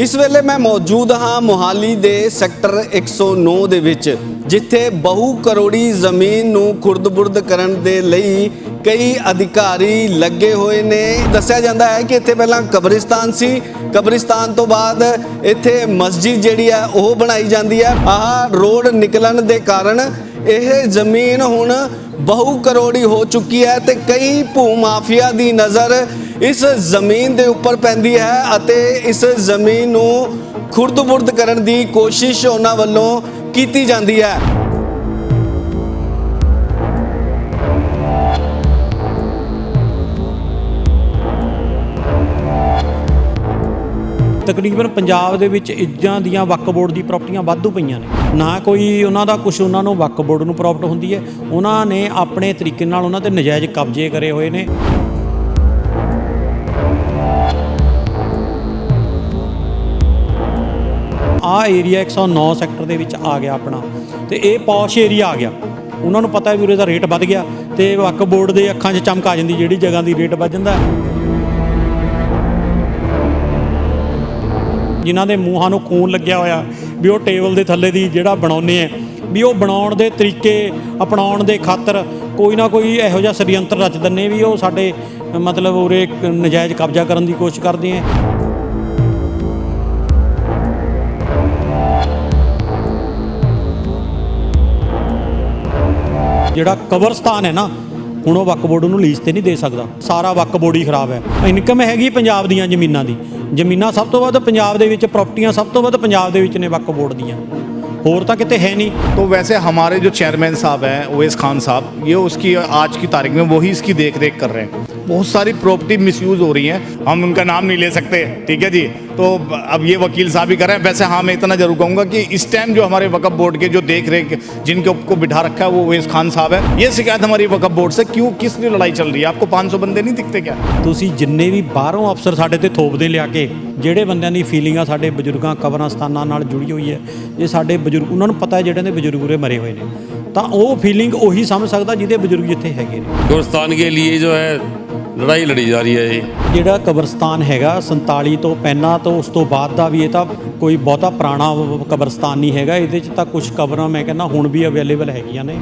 ਇਸ ਵੇਲੇ ਮੈਂ ਮੌਜੂਦ ਹਾਂ ਮੋਹਾਲੀ ਦੇ ਸੈਕਟਰ 109 ਦੇ ਵਿੱਚ, ਜਿੱਥੇ ਬਹੁ ਕਰੋੜੀ ਜ਼ਮੀਨ ਨੂੰ ਖੁਰਦ-ਬੁਰਦ ਕਰਨ ਦੇ ਲਈ ਕਈ ਅਧਿਕਾਰੀ ਲੱਗੇ ਹੋਏ ਨੇ। ਦੱਸਿਆ ਜਾਂਦਾ ਹੈ ਕਿ ਇੱਥੇ ਪਹਿਲਾਂ ਕਬਰਿਸਤਾਨ ਸੀ। ਕਬਰਿਸਤਾਨ ਤੋਂ ਬਾਅਦ ਇੱਥੇ ਮਸਜਿਦ ਜਿਹੜੀ ਹੈ, ਉਹ ਬਣਾਈ ਜਾਂਦੀ ਹੈ। ਆਹ ਰੋਡ ਨਿਕਲਣ ਦੇ ਕਾਰਨ ਇਹ ਜ਼ਮੀਨ ਹੁਣ ਬਹੁ ਕਰੋੜੀ ਹੋ ਚੁੱਕੀ ਹੈ ਤੇ ਕਈ ਭੂ ਮਾਫੀਆ ਦੀ ਨਜ਼ਰ ਇਸ ਜ਼ਮੀਨ ਦੇ ਉੱਪਰ ਪੈਂਦੀ ਹੈ ਅਤੇ ਇਸ ਜ਼ਮੀਨ ਨੂੰ ਖੁਰਦ-ਬੁਰਦ ਕਰਨ ਦੀ ਕੋਸ਼ਿਸ਼ ਉਹਨਾਂ ਵੱਲੋਂ ਕੀਤੀ ਜਾਂਦੀ ਹੈ। ਤਕਰੀਬਨ ਪੰਜਾਬ ਦੇ ਵਿੱਚ ਇੱਜਾਂ ਦੀਆਂ ਵਕਫ ਬੋਰਡ ਦੀ ਪ੍ਰਾਪਰਟੀਆਂ ਵਾਧੂ ਪਈਆਂ ਨੇ। ਨਾ ਕੋਈ ਉਹਨਾਂ ਦਾ ਕੁਝ ਉਹਨਾਂ ਨੂੰ ਵਕਫ ਬੋਰਡ ਨੂੰ ਪ੍ਰਾਪਰਟ ਹੁੰਦੀ ਹੈ। ਉਹਨਾਂ ਨੇ ਆਪਣੇ ਤਰੀਕੇ ਨਾਲ ਉਹਨਾਂ ਤੇ ਨਜਾਇਜ਼ ਕਬਜ਼ੇ ਕਰੇ ਹੋਏ ਨੇ। ਆ ਏਰੀਆ 109 ਸੈਕਟਰ ਦੇ ਵਿੱਚ ਆ ਗਿਆ ਆਪਣਾ। ਤੇ ਇਹ ਪੌਸ਼ ਏਰੀਆ ਆ ਗਿਆ। ਉਹਨਾਂ ਨੂੰ ਪਤਾ ਵੀ ਉਰੇ ਦਾ ਰੇਟ ਵੱਧ ਗਿਆ ਤੇ ਵਕਫ ਬੋਰਡ ਦੇ ਅੱਖਾਂ 'ਚ ਚਮਕ ਆ ਜਾਂਦੀ ਜਿਹੜੀ ਜਗ੍ਹਾ ਦੀ ਰੇਟ ਵੱਧ ਜਾਂਦਾ। ਹੈ ਜਿਨ੍ਹਾਂ ਦੇ ਮੂੰਹਾਂ ਨੂੰ ਖੂਨ ਲੱਗਿਆ ਹੋਇਆ। ਵੀ ਉਹ ਟੇਬਲ ਦੇ ਥੱਲੇ ਦੀ ਜਿਹੜਾ ਬਣਾਉਨੇ ਆ, ਵੀ ਉਹ ਬਣਾਉਣ ਦੇ ਤਰੀਕੇ ਅਪਣਾਉਣ ਦੇ ਖਾਤਰ ਕੋਈ ਨਾ ਕੋਈ ਇਹੋ ਜਿਹਾ ਸ਼ਰੀਅੰਤਰ ਰਚ ਦਿੰਨੇ ਵੀ ਉਹ ਸਾਡੇ ਮਤਲਬ ਉਰੇ ਨਜਾਇਜ਼ ਕਬਜ਼ਾ ਕਰਨ ਦੀ ਕੋਸ਼ਿਸ਼ ਕਰਦੇ ਆ। ਜਿਹੜਾ ਕਬਰਸਤਾਨ ਹੈ ਨਾ, ਹੁਣ ਉਹ ਵਕਫ ਬੋਰਡ ਨੂੰ ਲੀਜ਼ ਤੇ ਨਹੀਂ ਦੇ ਸਕਦਾ। ਸਾਰਾ ਵਕਫ ਬੋਰਡ ਹੀ ਖਰਾਬ ਹੈ। ਇਨਕਮ ਹੈਗੀ ਪੰਜਾਬ ਦੀਆਂ ਜ਼ਮੀਨਾਂ ਦੀ। ਜ਼ਮੀਨਾਂ ਸਭ ਤੋਂ ਵੱਧ ਪੰਜਾਬ ਦੇ ਵਿੱਚ ਪ੍ਰਾਪਰਟੀਆਂ ਸਭ ਤੋਂ ਵੱਧ ਪੰਜਾਬ ਦੇ ਵਿੱਚ ਨੇ ਵਕਫ ਬੋਰਡ ਦੀਆਂ ਹੋਰ ਤਾਂ ਕਿਤੇ ਹੈ ਨਹੀਂ तो वैसे हमारे जो चेयरमैन साहब हैं ओवैस खान साहब ये उसकी आज की तारीख में वही इसकी देख रेख कर रहे हैं बहुत सारी प्रॉपर्टी मिसयूज हो रही हैं हम उनका नाम नहीं ले सकते ठीक है जी तो अब ये वकील साहब ही कर रहे हैं वैसे हाँ मैं इतना जरूर कहूँगा कि इस टाइम जो हमारे वकफ बोर्ड के जो देख रेख जिनके को बिठा रखा है वो ओवैस खान साहब है ये शिकायत हमारी वकफ बोर्ड से क्यों किस लिए लड़ाई चल रही है आपको 500 बंदे नहीं दिखते क्या ਤੁਸੀਂ ਜਿੰਨੇ ਵੀ ਬਾਹਰੋਂ ਅਫਸਰ ਸਾਡੇ ਤੇ ਥੋਪਦੇ ਲਿਆ ਕੇ ਜਿਹੜੇ ਬੰਦਿਆਂ ਦੀ ਫੀਲਿੰਗ ਆ ਸਾਡੇ ਬਜ਼ੁਰਗਾਂ ਕਬਰਾਂ ਸਥਾਨਾਂ ਨਾਲ ਜੁੜੀ ਹੋਈ ਹੈ ਜੇ ਸਾਡੇ ਬਜ਼ੁਰਗ ਉਹਨਾਂ ਨੂੰ ਪਤਾ ਹੈ ਜਿਹੜੇ ਦੇ ਬਜ਼ੁਰਗ ਉਰੇ ਮਰੇ ਹੋਏ ਨੇ ਤਾਂ ਉਹ ਫੀਲਿੰਗ ਉਹੀ ਸਮਝ ਸਕਦਾ ਜਿਹਦੇ ਬਜ਼ੁਰਗ ਜਿੱਥੇ ਹੈਗੇ ਨੇ गुरस्तान के लिए जो है ਲੜਾਈ ਲੜੀ ਜਾ ਰਹੀ ਹੈ ਇਹ। ਜਿਹੜਾ ਕਬਰਸਤਾਨ ਹੈਗਾ 47 ਤੋਂ ਪਹਿਲਾਂ ਤੋਂ ਉਸ ਤੋਂ ਬਾਅਦ ਦਾ ਵੀ ਇਹ ਤਾਂ ਕੋਈ ਬਹੁਤਾ ਪੁਰਾਣਾ ਕਬਰਸਤਾਨ ਨਹੀਂ ਹੈਗਾ। ਇਹਦੇ 'ਚ ਤਾਂ ਕੁਝ ਕਬਰਾਂ ਮੈਂ ਕਹਿੰਦਾ ਹੁਣ ਵੀ ਅਵੇਲੇਬਲ ਹੈਗੀਆਂ ਨੇ।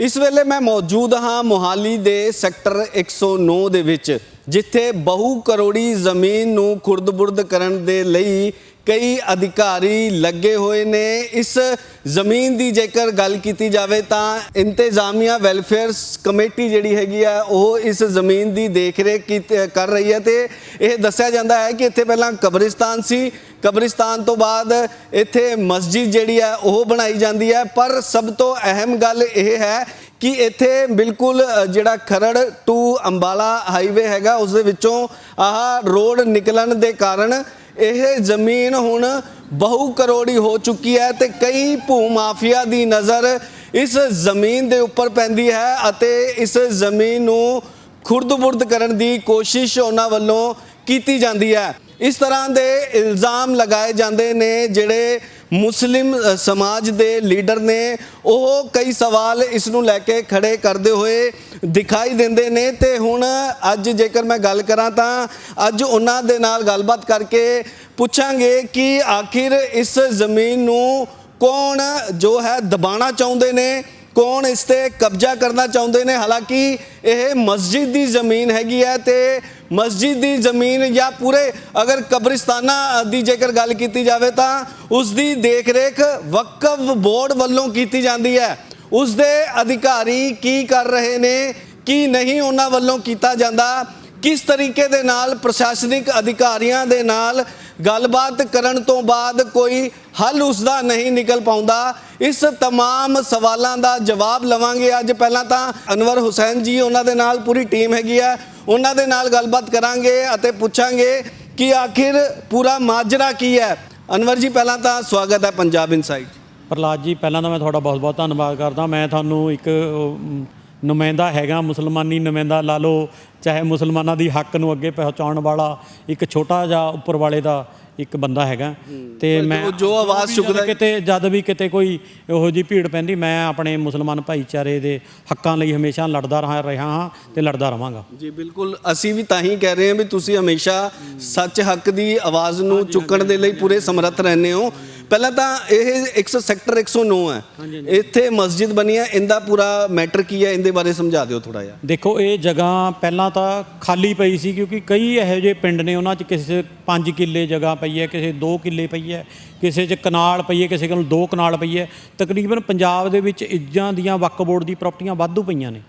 ਇਸ ਵੇਲੇ ਮੈਂ ਮੌਜੂਦ ਹਾਂ ਮੋਹਾਲੀ ਦੇ ਸੈਕਟਰ 109 ਦੇ ਵਿੱਚ। ਜਿੱਥੇ ਬਹੁ ਕਰੋੜੀ ਜ਼ਮੀਨ ਨੂੰ ਖੁਰਦ-ਬੁਰਦ ਕਰਨ ਦੇ ਲਈ ਕਈ ਅਧਿਕਾਰੀ ਲੱਗੇ ਹੋਏ ਨੇ। ਇਸ ਜ਼ਮੀਨ ਦੀ ਜੇਕਰ ਗੱਲ ਕੀਤੀ ਜਾਵੇ ਤਾਂ ਇੰਤਜ਼ਾਮੀਆ ਵੈਲਫੇਅਰ ਕਮੇਟੀ ਜਿਹੜੀ ਹੈਗੀ ਆ, ਉਹ ਇਸ ਜ਼ਮੀਨ ਦੀ ਦੇਖਰੇਖ ਕੀਤ- ਕਰ ਰਹੀ ਹੈ ਤੇ ਇਹ ਦੱਸਿਆ ਜਾਂਦਾ ਹੈ ਕਿ ਇੱਥੇ ਪਹਿਲਾਂ ਕਬਰਿਸਤਾਨ ਸੀ। ਕਬਰਿਸਤਾਨ ਤੋਂ ਬਾਅਦ ਇੱਥੇ ਮਸਜਿਦ ਜਿਹੜੀ ਹੈ, ਉਹ ਬਣਾਈ ਜਾਂਦੀ ਹੈ। ਪਰ ਸਭ ਤੋਂ ਅਹਿਮ ਗੱਲ ਇਹ ਹੈ ਕਿ ਇੱਥੇ ਬਿਲਕੁਲ ਜਿਹੜਾ ਖਰੜ ਟੂ ਅੰਬਾਲਾ ਹਾਈਵੇ ਹੈਗਾ, ਉਸ ਦੇ ਵਿੱਚੋਂ ਆਹ ਰੋਡ ਨਿਕਲਣ ਦੇ ਕਾਰਨ ਇਹ ਜ਼ਮੀਨ ਹੁਣ ਬਹੁ ਕਰੋੜੀ ਹੋ ਚੁੱਕੀ ਹੈ ਤੇ ਕਈ ਭੂ ਮਾਫੀਆ ਦੀ ਨਜ਼ਰ ਇਸ ਜ਼ਮੀਨ ਦੇ ਉੱਪਰ ਪੈਂਦੀ ਹੈ ਅਤੇ ਇਸ ਜ਼ਮੀਨ ਨੂੰ ਖੁਰਦ-ਬੁਰਦ ਕਰਨ ਦੀ ਕੋਸ਼ਿਸ਼ ਉਹਨਾਂ ਵੱਲੋਂ ਕੀਤੀ ਜਾਂਦੀ ਹੈ। ਇਸ ਤਰ੍ਹਾਂ ਦੇ ਇਲਜ਼ਾਮ ਲਗਾਏ ਜਾਂਦੇ ਨੇ ਜਿਹੜੇ ਮੁਸਲਿਮ ਸਮਾਜ ਦੇ ਲੀਡਰ ਨੇ ਉਹ ਕਈ ਸਵਾਲ ਇਸ ਨੂੰ ਲੈ ਕੇ ਖੜੇ ਕਰਦੇ ਹੋਏ ਦਿਖਾਈ ਦਿੰਦੇ ਨੇ ਤੇ ਹੁਣ ਅੱਜ ਜੇਕਰ ਮੈਂ ਗੱਲ ਕਰਾਂ ਤਾਂ ਅੱਜ ਉਹਨਾਂ ਦੇ ਨਾਲ ਗੱਲਬਾਤ ਕਰਕੇ ਪੁੱਛਾਂਗੇ ਕਿ ਆਖਿਰ ਇਸ ਜ਼ਮੀਨ ਨੂੰ ਕੌਣ ਜੋ ਹੈ ਦਬਾਣਾ ਚਾਹੁੰਦੇ ਨੇ ਕੌਣ ਇਸ ਤੇ ਕਬਜ਼ਾ ਕਰਨਾ ਚਾਹੁੰਦੇ ਨੇ? ਹਾਲਾਂਕਿ ਇਹ ਮਸਜਿਦ ਦੀ ਜ਼ਮੀਨ ਹੈਗੀ ਹੈ ਤੇ ਮਸਜਿਦ ਦੀ ਜ਼ਮੀਨ ਜਾਂ ਪੂਰੇ ਅਗਰ ਕਬਰਿਸਤਾਨਾਂ ਦੀ ਜੇਕਰ ਗੱਲ ਕੀਤੀ ਜਾਵੇ ਤਾਂ ਉਸ ਦੀ ਦੇਖਰੇਖ ਵਕਫ ਬੋਰਡ ਵੱਲੋਂ ਕੀਤੀ ਜਾਂਦੀ ਹੈ। ਉਸ ਦੇ ਅਧਿਕਾਰੀ ਕੀ ਕਰ ਰਹੇ ਨੇ, ਕੀ ਨਹੀਂ ਉਹਨਾਂ ਵੱਲੋਂ ਕੀਤਾ ਜਾਂਦਾ? ਕਿਸ ਤਰੀਕੇ ਦੇ ਨਾਲ ਪ੍ਰਸ਼ਾਸਨਿਕ ਅਧਿਕਾਰੀਆਂ ਦੇ ਨਾਲ ਗੱਲਬਾਤ ਕਰਨ ਤੋਂ ਬਾਅਦ ਕੋਈ ਹੱਲ ਉਸ ਦਾ ਨਹੀਂ ਨਿਕਲ ਪਾਉਂਦਾ ਇਸ तमाम ਸਵਾਲਾਂ ਦਾ ਜਵਾਬ ਲਵਾਂਗੇ ਅੱਜ ਪਹਿਲਾਂ ਤਾਂ ਅਨਵਰ ਹੁਸੈਨ ਜੀ ਉਹਨਾਂ ਦੇ ਨਾਲ ਪੂਰੀ ਟੀਮ ਹੈਗੀ ਆ ਉਹਨਾਂ ਦੇ ਨਾਲ ਗੱਲਬਾਤ ਕਰਾਂਗੇ ਅਤੇ ਪੁੱਛਾਂਗੇ ਕਿ ਆਖਿਰ ਪੂਰਾ ਮਾਜਰਾ ਕੀ ਹੈ ਅਨਵਰ ਜੀ ਪਹਿਲਾਂ ਤਾਂ ਸਵਾਗਤ ਹੈ ਪੰਜਾਬ ਇਨਸਾਈਟ ਪ੍ਰਲਾਦ ਜੀ ਪਹਿਲਾਂ ਤਾਂ ਮੈਂ ਤੁਹਾਡਾ ਬਹੁਤ-ਬਹੁਤ ਧੰਨਵਾਦ ਕਰਦਾ ਮੈਂ ਤੁਹਾਨੂੰ ਇੱਕ ਅਮ, ਨੁਮਾਇੰਦਾ ਹੈਗਾ ਮੁਸਲਮਾਨੀ ਨੁਮਾਇੰਦਾ ਲਾ ਲਓ ਚਾਹੇ ਮੁਸਲਮਾਨਾਂ ਦੀ ਹੱਕ ਨੂੰ ਅੱਗੇ ਪਹੁੰਚਾਉਣ ਵਾਲਾ ਇੱਕ ਛੋਟਾ ਜਿਹਾ ਉੱਪਰ ਵਾਲੇ ਦਾ ਇੱਕ ਬੰਦਾ ਹੈਗਾ। ਤੇ ਮੈਂ ਜੋ- ਆਵਾਜ਼ ਚੁੱਕਦਾ ਕਿਤੇ ਜਦ ਵੀ ਕਿਤੇ ਕੋਈ ਇਹੋ ਜੀ ਭੀੜ ਪੈਂਦੀ ਮੈਂ ਆਪਣੇ ਮੁਸਲਮਾਨ ਭਾਈਚਾਰੇ ਦੇ ਹੱਕਾਂ ਲਈ ਹਮੇਸ਼ਾ ਲੜਦਾ ਰਹਾ ਰਿਹਾ ਹਾਂ ਤੇ ਲੜਦਾ ਰਵਾਂਗਾ ਜੀ ਬਿਲਕੁਲ। ਅਸੀਂ ਵੀ ਤਾਂ ਹੀ ਕਹਿ ਰਹੇ ਹਾਂ ਵੀ ਤੁਸੀਂ ਹਮੇਸ਼ਾ ਸੱਚ ਹੱਕ ਦੀ ਆਵਾਜ਼ ਨੂੰ ਚੁੱਕਣ ਦੇ ਲਈ ਪੂਰੇ ਸਮਰੱਥ ਰਹਿੰਦੇ ਹੋ। ਪਹਿਲਾਂ ਤਾਂ ਇਹ 100 ਸੈਕਟਰ 109 ਹੈ। ਇੱਥੇ ਮਸਜਿਦ ਬਣੀ ਹੈ। ਇਹਦਾ ਪੂਰਾ ਮੈਟਰ ਕੀ ਹੈ? ਇਹਦੇ ਬਾਰੇ ਸਮਝਾ ਦਿਓ ਥੋੜਾ ਜਿਹਾ। ਦੇਖੋ ਇਹ ਜਗ੍ਹਾ ਪਹਿਲਾਂ ਤਾਂ ਖਾਲੀ ਪਈ ਸੀ ਕਿਉਂਕਿ ਕਈ ਇਹੋ ਜਿਹੇ ਪਿੰਡ ਨੇ ਉਹਨਾਂ 'ਚ ਕਿਸੇ 5 ਕਿੱਲੇ ਜਗ੍ਹਾ ਪਈ ਹੈ ਕਿਸੇ 2 ਕਿੱਲੇ ਪਈ ਹੈ ਕਿਸੇ 'ਚ ਕਨਾਲ ਪਈ ਹੈ ਕਿਸੇ ਕੋਲ 2 ਕਨਾਲ ਪਈ ਹੈ। ਤਕਰੀਬਨ ਪੰਜਾਬ ਦੇ ਵਿੱਚ ਇੱਜਾਂ ਦੀਆਂ ਵਕਫ ਬੋਰਡ ਦੀ ਪ੍ਰਾਪਰਟੀਆਂ ਵਾਧੂ ਪਈਆਂ ਨੇ।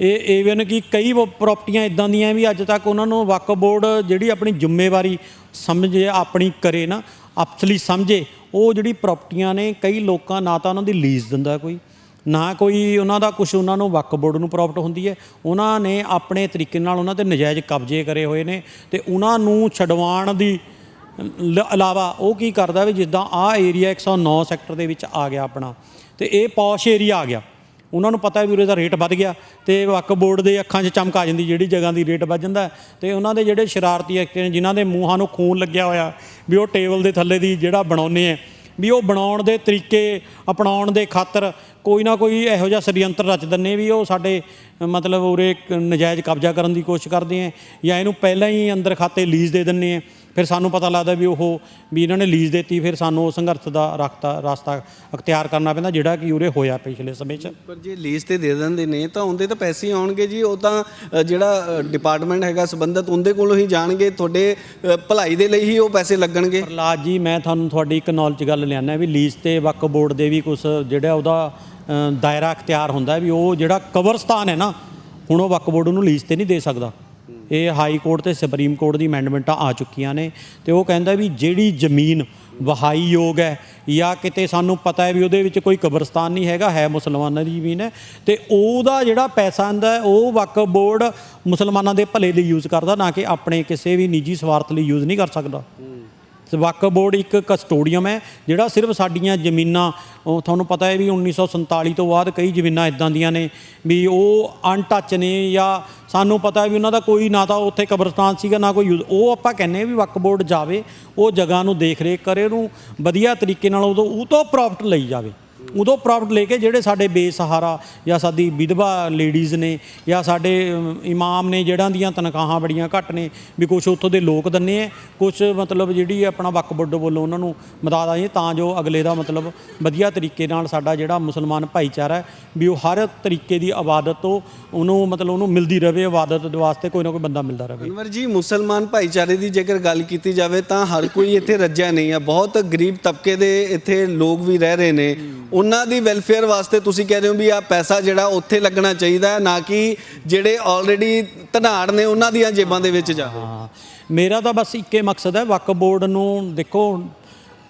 ਇਹ ਈਵਨ ਕਿ ਕਈ ਪ੍ਰਾਪਰਟੀਆਂ ਇਦਾਂ ਦੀਆਂ ਵੀ ਅੱਜ ਤੱਕ ਉਹਨਾਂ ਨੂੰ ਵਕਫ ਬੋਰਡ ਜਿਹੜੀ ਆਪਣੀ ਜ਼ਿੰਮੇਵਾਰੀ ਸਮਝੇ ਆਪਣੀ ਕਰੇ ਨਾ ਅਸਲੀ ਸਮਝੇ ਉਹ ਜਿਹੜੀ ਪ੍ਰਾਪਰਟੀਆਂ ਨੇ, ਕਈ ਲੋਕਾਂ ਨਾ ਤਾਂ ਉਹਨਾਂ ਦੀ ਲੀਜ਼ ਦਿੰਦਾ ਕੋਈ, ਨਾ ਕੋਈ ਉਹਨਾਂ ਦਾ ਕੁਝ ਉਹਨਾਂ ਨੂੰ ਵਕਫ ਬੋਰਡ ਨੂੰ ਪ੍ਰੋਪਰਟ ਹੁੰਦੀ ਹੈ। ਉਹਨਾਂ ਨੇ ਆਪਣੇ ਤਰੀਕੇ ਨਾਲ ਉਹਨਾਂ ਤੇ ਨਜਾਇਜ਼ ਕਬਜ਼ੇ ਕਰੇ ਹੋਏ ਨੇ ਤੇ ਉਹਨਾਂ ਨੂੰ ਛਡਵਾਉਣ ਦੀ ਲ- ਇਲਾਵਾ ਉਹ ਕੀ ਕਰਦਾ ਵੀ ਜਿੱਦਾਂ ਆ ਏਰੀਆ 109 ਸੈਕਟਰ ਦੇ ਵਿੱਚ ਆ ਗਿਆ ਆਪਣਾ, ਤੇ ਇਹ ਪੌਸ਼ ਏਰੀਆ ਆ ਗਿਆ। ਉਹਨਾਂ ਨੂੰ ਪਤਾ ਹੈ ਵੀ ਉਰੇ ਦਾ ਰੇਟ ਵੱਧ ਗਿਆ ਤੇ ਵਕਫ ਬੋਰਡ ਦੇ ਅੱਖਾਂ 'ਚ ਚਮਕ ਆ ਜਾਂਦੀ ਜਿਹੜੀ ਜਗ੍ਹਾ ਦੀ ਰੇਟ ਵੱਧ ਜਾਂਦਾ ਹੈ। ਤੇ ਉਹਨਾਂ ਦੇ ਜਿਹੜੇ ਸ਼ਰਾਰਤੀ ਐਕਟ ਜਿਨ੍ਹਾਂ ਦੇ ਮੂੰਹਾਂ ਨੂੰ ਖੂਨ ਲੱਗਿਆ ਹੋਇਆ ਵੀ ਉਹ ਟੇਬਲ ਦੇ ਥੱਲੇ ਦੀ ਜਿਹੜਾ ਬਣਾਉਂਦੇ ਆ ਵੀ ਉਹ ਬਣਾਉਣ ਦੇ ਤਰੀਕੇ ਅਪਣਾਉਣ ਦੇ ਖਾਤਰ ਕੋਈ ਨਾ ਕੋਈ ਇਹੋ ਜਿਹਾ ਸ਼ਰੀਅੰਤਰ ਰਚ ਦਿੰਨੇ ਵੀ ਉਹ ਸਾਡੇ ਮਤਲਬ ਉਰੇ ਨਜਾਇਜ਼ ਕਬਜ਼ਾ ਕਰਨ ਦੀ ਕੋਸ਼ਿਸ਼ ਕਰਦੇ ਆ ਜਾਂ ਇਹਨੂੰ ਪਹਿਲਾਂ ਹੀ ਅੰਦਰ ਖਾਤੇ ਲੀਜ਼ ਦੇ ਦਿੰਨੇ ਆ ਫਿਰ ਸਾਨੂੰ ਪਤਾ ਲੱਗਦਾ ਵੀ ਉਹ ਵੀ ਇਹਨਾਂ ਨੇ ਲੀਜ਼ ਦਿੱਤੀ ਫਿਰ ਸਾਨੂੰ ਉਹ ਸੰਘਰਸ਼ ਦਾ ਰਸਤਾ ਰਸਤਾ ਅਖਤਿਆਰ ਕਰਨਾ ਪੈਂਦਾ ਜਿਹੜਾ ਕਿ ਉਰੇ ਹੋਇਆ ਪਿਛਲੇ ਸਮੇਂ 'ਚ। ਪਰ ਜੇ ਲੀਜ਼ ਤੇ ਦੇ ਦਿੰਦੇ ਨੇ ਤਾਂ ਉਹਦੇ ਤਾਂ ਪੈਸੇ ਆਉਣਗੇ ਜੀ ਉਹ ਤਾਂ ਜਿਹੜਾ ਡਿਪਾਰਟਮੈਂਟ ਹੈਗਾ ਸੰਬੰਧਤ ਉਹਦੇ ਕੋਲੋਂ ਹੀ ਜਾਣਗੇ ਤੁਹਾਡੇ ਭਲਾਈ ਦੇ ਲਈ ਹੀ ਉਹ ਪੈਸੇ ਲੱਗਣਗੇ। ਪ੍ਰਲਾਦ ਜੀ ਮੈਂ ਤੁਹਾਨੂੰ ਤੁਹਾਡੀ ਇੱਕ ਨੌਲੇਜ ਗੱਲ ਲਿਆਣਾ ਵੀ ਲੀਜ਼ ਤੇ ਵਕਫ ਬੋਰਡ ਦੇ ਵੀ ਕੁਝ ਜਿਹੜਾ ਉਹਦਾ ਦਾਇਰਾ ਅਖਤਿਆਰ ਹੁੰਦਾ ਵੀ ਉਹ ਜਿਹੜਾ ਕਬਰਸਤਾਨ ਹੈ ਨਾ, ਹੁਣ ਉਹ ਵਕਫ ਬੋਰਡ ਨੂੰ ਲੀਜ਼ ਤੇ ਨਹੀਂ ਦੇ ਸਕਦਾ। ਇਹ ਹਾਈ ਕੋਰਟ ਤੇ ਸੁਪਰੀਮ ਕੋਰਟ ਦੀ ਅਮੈਂਡਮੈਂਟਾਂ ਆ ਚੁੱਕੀਆਂ ਨੇ ਤੇ ਉਹ ਕਹਿੰਦਾ ਵੀ ਜਿਹੜੀ ਜ਼ਮੀਨ ਵਹਾਈ ਯੋਗ ਹੈ ਜਾਂ ਕਿਤੇ ਸਾਨੂੰ ਪਤਾ ਹੈ ਵੀ ਉਹਦੇ ਵਿੱਚ ਕੋਈ ਕਬਰਸਤਾਨ ਨਹੀਂ ਹੈਗਾ, ਹੈ ਮੁਸਲਮਾਨਾਂ ਦੀ ਜ਼ਮੀਨ ਹੈ ਤੇ ਉਹਦਾ ਜਿਹੜਾ ਪੈਸਾ ਆਂਦਾ ਉਹ ਵਕਫ ਬੋਰਡ ਮੁਸਲਮਾਨਾਂ ਦੇ ਭਲੇ ਲਈ ਯੂਜ਼ ਕਰਦਾ ਨਾ ਕਿ ਆਪਣੇ ਕਿਸੇ ਵੀ ਨਿੱਜੀ ਸਵਾਰਥ ਲਈ ਯੂਜ਼ ਨਹੀਂ ਕਰ ਸਕਦਾ। ਵਕਫ ਬੋਰਡ ਇੱਕ ਕਸਟੋਡੀਅਮ ਹੈ, ਜਿਹੜਾ ਸਿਰਫ ਸਾਡੀਆਂ ਜ਼ਮੀਨਾਂ, ਉਹ ਤੁਹਾਨੂੰ ਪਤਾ ਹੈ ਵੀ 1947 ਤੋਂ ਬਾਅਦ ਕਈ ਜ਼ਮੀਨਾਂ ਇਦਾਂ ਦੀਆਂ ਨੇ ਵੀ ਉਹ ਅਨਟੱਚ ਨੇ ਜਾਂ ਸਾਨੂੰ ਪਤਾ ਹੈ ਵੀ ਉਹਨਾਂ ਦਾ ਕੋਈ ਨਾ ਤਾਂ ਉੱਥੇ ਕਬਰਸਤਾਨ ਸੀਗਾ, ਨਾ ਕੋਈ use- ਉਹ ਆਪਾਂ ਕਹਿੰਨੇ ਵੀ ਵਕਫ ਬੋਰਡ ਜਾਵੇ, ਉਹ ਜਗ੍ਹਾ ਨੂੰ ਦੇਖ ਰੇਖ ਕਰੇ, ਉਹਨੂੰ ਵਧੀਆ ਤਰੀਕੇ ਨਾਲ ਉਦੋਂ ਉਹ ਤੋਂ ਪ੍ਰੋਫਿਟ ਲਈ ਜਾਵੇ। ਉਦੋਂ ਪ੍ਰੋਫਿਟ ਲੈ ਕੇ ਜਿਹੜੇ ਸਾਡੇ ਬੇਸਹਾਰਾ ਜਾਂ ਸਾਡੀ ਵਿਧਵਾ ਲੇਡੀਜ਼ ਨੇ ਜਾਂ ਸਾਡੇ ਇਮਾਮ ਨੇ ਜਿਹੜਾਂ ਦੀਆਂ ਤਨਖਾਹਾਂ ਬੜੀਆਂ ਘੱਟ ਨੇ, ਵੀ ਕੁਝ ਉੱਥੋਂ ਦੇ ਲੋਕ ਦੰਨੇ ਆ ਕੁਝ ਮਤਲਬ ਜਿਹੜੀ ਆਪਣਾ ਵਕਫ ਬੋਰਡ ਵੱਲੋਂ ਉਹਨਾਂ ਨੂੰ ਮਦਦ ਆਈ ਤਾਂ ਜੋ ਅਗਲੇ ਦਾ ਮਤਲਬ ਵਧੀਆ ਤਰੀਕੇ ਨਾਲ ਸਾਡਾ ਜਿਹੜਾ ਮੁਸਲਮਾਨ ਭਾਈਚਾਰਾ ਵੀ ਉਹ ਹਰ ਤਰੀਕੇ ਦੀ ਇਬਾਦਤ ਤੋਂ ਉਹਨੂੰ ਮਤਲਬ ਉਹਨੂੰ ਮਿਲਦੀ ਰਹੇ ਇਬਾਦਤ ਦੇ ਵਾਸਤੇ ਕੋਈ ਨਾ ਕੋਈ ਬੰਦਾ ਮਿਲਦਾ ਰਹੇ ਅਨਵਰ ਜੀ, ਮੁਸਲਮਾਨ ਭਾਈਚਾਰੇ ਦੀ ਜੇਕਰ ਗੱਲ ਕੀਤੀ ਜਾਵੇ ਤਾਂ ਹਰ ਕੋਈ ਇੱਥੇ ਰੱਜਿਆ ਨਹੀਂ ਆ, ਬਹੁਤ ਗਰੀਬ ਤਬਕੇ ਦੇ ਇੱਥੇ ਲੋਕ ਵੀ ਰਹਿ ਰਹੇ ਨੇ। ਉਹਨਾਂ ਦੀ ਵੈਲਫੇਅਰ ਵਾਸਤੇ ਤੁਸੀਂ ਕਹਿ ਰਹੇ ਹੋ ਵੀ ਆ ਪੈਸਾ ਜਿਹੜਾ ਉੱਥੇ ਲੱਗਣਾ ਚਾਹੀਦਾ ਹੈ, ਨਾ ਕਿ ਜਿਹੜੇ ਆਲਰੇਡੀ ਧਨਾੜ ਨੇ ਉਹਨਾਂ ਦੀਆਂ ਜੇਬਾਂ ਦੇ ਵਿੱਚ ਜਾਵੇ ਹਾਂ। ਮੇਰਾ ਤਾਂ ਬਸ ਇੱਕੇ ਮਕਸਦ ਹੈ ਵਕਫ ਬੋਰਡ ਨੂੰ ਦੇਖੋ,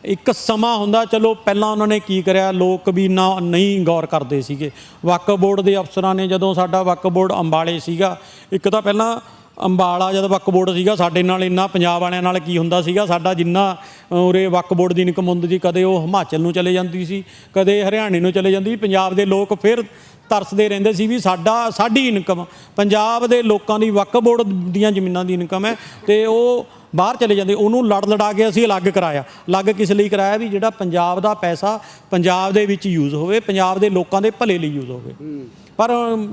ਇੱਕ ਸਮਾਂ ਹੁੰਦਾ, ਚਲੋ ਪਹਿਲਾਂ ਉਹਨਾਂ ਨੇ ਕੀ ਕਰਿਆ, ਲੋਕ ਵੀ ਨਾ, ਨਹੀਂ ਗੌਰ ਕਰਦੇ ਸੀਗੇ। ਵਕਫ ਬੋਰਡ ਦੇ ਅਫਸਰਾਂ ਨੇ ਜਦੋਂ ਸਾਡਾ ਵਕਫ ਬੋਰਡ ਅੰਬਾਲੇ ਸੀਗਾ, ਇੱਕ ਤਾਂ ਪਹਿਲਾਂ ਅੰਬਾਲਾ ਜਦ ਵਕਫ ਬੋਰਡ ਸੀਗਾ ਸਾਡੇ ਨਾਲ ਇੰਨਾ ਪੰਜਾਬ ਵਾਲਿਆਂ ਨਾਲ ਕੀ ਹੁੰਦਾ ਸੀਗਾ, ਸਾਡਾ ਜਿੰਨਾ ਉਰੇ ਵਕਫ ਬੋਰਡ ਦੀ ਇਨਕਮ ਹੁੰਦੀ ਸੀ, ਕਦੇ ਉਹ ਹਿਮਾਚਲ ਨੂੰ ਚਲੇ ਜਾਂਦੀ ਸੀ, ਕਦੇ ਹਰਿਆਣੇ ਨੂੰ ਚਲੇ ਜਾਂਦੀ ਸੀ, ਪੰਜਾਬ ਦੇ ਲੋਕ ਫਿਰ ਤਰਸਦੇ ਰਹਿੰਦੇ ਸੀ ਵੀ ਸਾਡਾ, ਸਾਡੀ ਇਨਕਮ ਪੰਜਾਬ ਦੇ ਲੋਕਾਂ ਦੀ ਵਕਫ ਬੋਰਡ ਦੀਆਂ ਜ਼ਮੀਨਾਂ ਦੀ ਇਨਕਮ ਹੈ ਤੇ ਉਹ ਬਾਹਰ ਚਲੇ ਜਾਂਦੇ, ਉਹਨੂੰ ਲੜ ਲੜਾ ਕੇ ਅਸੀਂ ਅਲੱਗ ਕਰਾਇਆ, ਅਲੱਗ ਕਿਸ ਲਈ ਕਰਾਇਆ ਵੀ ਜਿਹੜਾ ਪੰਜਾਬ ਦਾ ਪੈਸਾ ਪੰਜਾਬ ਦੇ ਵਿੱਚ ਯੂਜ਼ ਹੋਵੇ, ਪੰਜਾਬ ਦੇ ਲੋਕਾਂ ਦੇ ਭਲੇ ਲਈ ਯੂਜ਼ ਹੋਵੇ। ਪਰ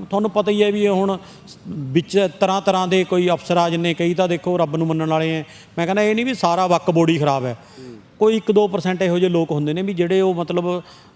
ਤੁਹਾਨੂੰ ਪਤਾ ਹੀ ਹੈ ਵੀ ਇਹ ਹੁਣ ਵਿੱਚ ਤਰ੍ਹਾਂ ਤਰ੍ਹਾਂ ਦੇ ਕੋਈ ਅਫਸਰ ਆ ਜਿੰਨੇ ਕਈ ਤਾਂ ਦੇਖੋ ਰੱਬ ਨੂੰ ਮੰਨਣ ਵਾਲੇ ਐ ਮੈਂ ਕਹਿੰਦਾ ਇਹ ਨਹੀਂ ਵੀ ਸਾਰਾ ਵਕਫ ਬੋਰਡ ਖਰਾਬ ਹੈ। ਕੋਈ 1-2% ਇਹੋ ਜਿਹੇ ਲੋਕ ਹੁੰਦੇ ਨੇ ਵੀ ਜਿਹੜੇ ਉਹ ਮਤਲਬ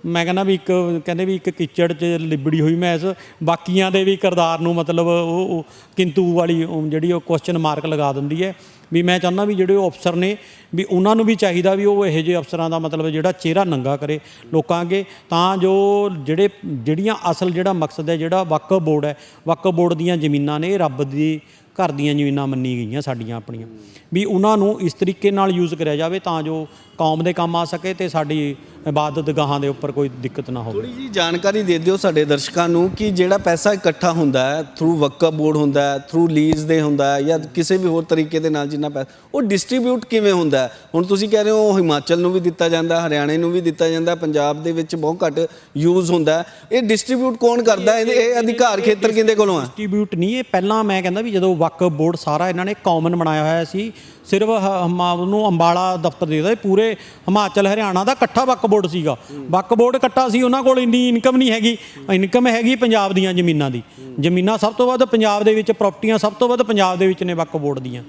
ਮੈਂ ਕਹਿੰਦਾ ਵੀ ਇੱਕ ਕਹਿੰਦੇ ਵੀ ਇੱਕ ਕਿਚੜ 'ਚ ਲਿਬੜੀ ਹੋਈ ਮੈਸ, ਬਾਕੀਆਂ ਦੇ ਵੀ ਕਿਰਦਾਰ ਨੂੰ ਮਤਲਬ ਉਹ ਉਹ ਕਿੰਤੂ ਵਾਲੀ ਜਿਹੜੀ ਉਹ ਕੁਐਸਚਨ ਮਾਰਕ ਲਗਾ ਦਿੰਦੀ ਹੈ। ਵੀ ਮੈਂ ਚਾਹੁੰਦਾ ਵੀ ਜਿਹੜੇ ਉਹ ਅਫਸਰ ਨੇ ਵੀ ਉਹਨਾਂ ਨੂੰ ਵੀ ਚਾਹੀਦਾ ਵੀ ਉਹ ਇਹੋ ਜਿਹੇ ਅਫਸਰਾਂ ਦਾ ਮਤਲਬ ਜਿਹੜਾ ਚਿਹਰਾ ਨੰਗਾ ਕਰੇ ਲੋਕਾਂ ਅੱਗੇ। ਤਾਂ ਜੋ ਜਿਹੜੇ, ਜਿਹੜੀਆਂ ਅਸਲ ਜਿਹੜਾ ਮਕਸਦ ਹੈ, ਜਿਹੜਾ ਵਕਫ ਬੋਰਡ ਹੈ, ਵਕਫ ਬੋਰਡ ਦੀਆਂ ਜ਼ਮੀਨਾਂ ਨੇ, ਇਹ ਰੱਬ ਦੀ ਘਰ ਦੀਆਂ ਜ਼ਮੀਨਾਂ ਮੰਨੀ ਗਈਆਂ ਸਾਡੀਆਂ ਆਪਣੀਆਂ। ਵੀ ਉਹਨਾਂ ਨੂੰ ਇਸ ਤਰੀਕੇ ਨਾਲ ਯੂਜ਼ ਕਰਿਆ ਜਾਵੇ ਤਾਂ ਜੋ ਕੌਮ ਦੇ ਕੰਮ ਆ ਸਕੇ ਤੇ ਸਾਡੀ ਇਬਾਦਤ ਗਾਹਾਂ ਦੇ ਉੱਪਰ ਕੋਈ ਦਿੱਕਤ ਨਾ ਹੋਵੇ। ਥੋੜੀ ਜੀ ਜਾਣਕਾਰੀ ਦੇ ਦਿਓ ਸਾਡੇ ਦਰਸ਼ਕਾਂ ਨੂੰ ਕਿ ਜਿਹੜਾ ਪੈਸਾ ਇਕੱਠਾ ਹੁੰਦਾ ਹੈ ਥਰੂ ਵਕਫ ਬੋਰਡ ਹੁੰਦਾ ਹੈ ਥਰੂ ਲੀਜ਼ ਦੇ ਹੁੰਦਾ ਹੈ ਜਾਂ ਕਿਸੇ ਵੀ ਹੋਰ ਤਰੀਕੇ ਦੇ ਨਾਲ ਜਿੰਨਾ ਪੈਸਾ ਉਹ ਡਿਸਟ੍ਰੀਬਿਊਟ ਕਿਵੇਂ ਹੁੰਦਾ ਹੈ? ਹੁਣ ਤੁਸੀਂ ਕਹਿ ਰਹੇ ਹੋ ਹਿਮਾਚਲ ਨੂੰ ਵੀ ਦਿੱਤਾ ਜਾਂਦਾ ਹਰਿਆਣੇ ਨੂੰ ਵੀ ਦਿੱਤਾ ਜਾਂਦਾ ਪੰਜਾਬ ਦੇ ਵਿੱਚ ਬਹੁਤ ਘੱਟ ਯੂਜ਼ ਹੁੰਦਾ ਇਹ ਡਿਸਟ੍ਰੀਬਿਊਟ ਕੌਣ ਕਰਦਾ ਇਹ ਅਧਿਕਾਰ ਖੇਤਰ ਕਿਹਦੇ ਕੋਲੋਂ ਹੈ? ਡਿਸਟ੍ਰੀਬਿਊਟ ਨਹੀਂ ਇਹ ਪਹਿਲਾਂ ਮੈਂ ਕਹਿੰਦਾ ਵੀ ਜਦੋਂ ਵਕਫ ਬੋਰਡ ਸਾਰਾ ਇਹਨਾਂ ਨੇ ਕਾਮਨ ਬਣਾਇਆ ਹੋਇਆ ਸੀ ਸਿਰਫ ਹ- ਹਮਾ ਉਹਨੂੰ ਅੰਬਾਲਾ ਦਫ਼ਤਰ ਦੇ ਪੂਰੇ ਹਿਮਾਚਲ, ਹਰਿਆਣਾ ਦਾ ਇਕੱਠਾ ਵਕਫ ਬੋਰਡ ਸੀਗਾ। ਵਕਫ ਬੋਰਡ ਇਕੱਠਾ ਸੀ, ਉਹਨਾਂ ਕੋਲ ਇੰਨੀ ਇਨਕਮ ਨਹੀਂ ਹੈਗੀ। ਇਨਕਮ ਹੈਗੀ ਪੰਜਾਬ ਦੀਆਂ ਜ਼ਮੀਨਾਂ ਦੀ। ਜ਼ਮੀਨਾਂ ਸਭ ਤੋਂ ਵੱਧ ਪੰਜਾਬ ਦੇ ਵਿੱਚ ਪ੍ਰਾਪਰਟੀਆਂ ਸਭ ਤੋਂ ਵੱਧ ਪੰਜਾਬ ਦੇ ਵਿੱਚ ਨੇ ਵਕਫ ਬੋਰਡ ਦੀਆਂ।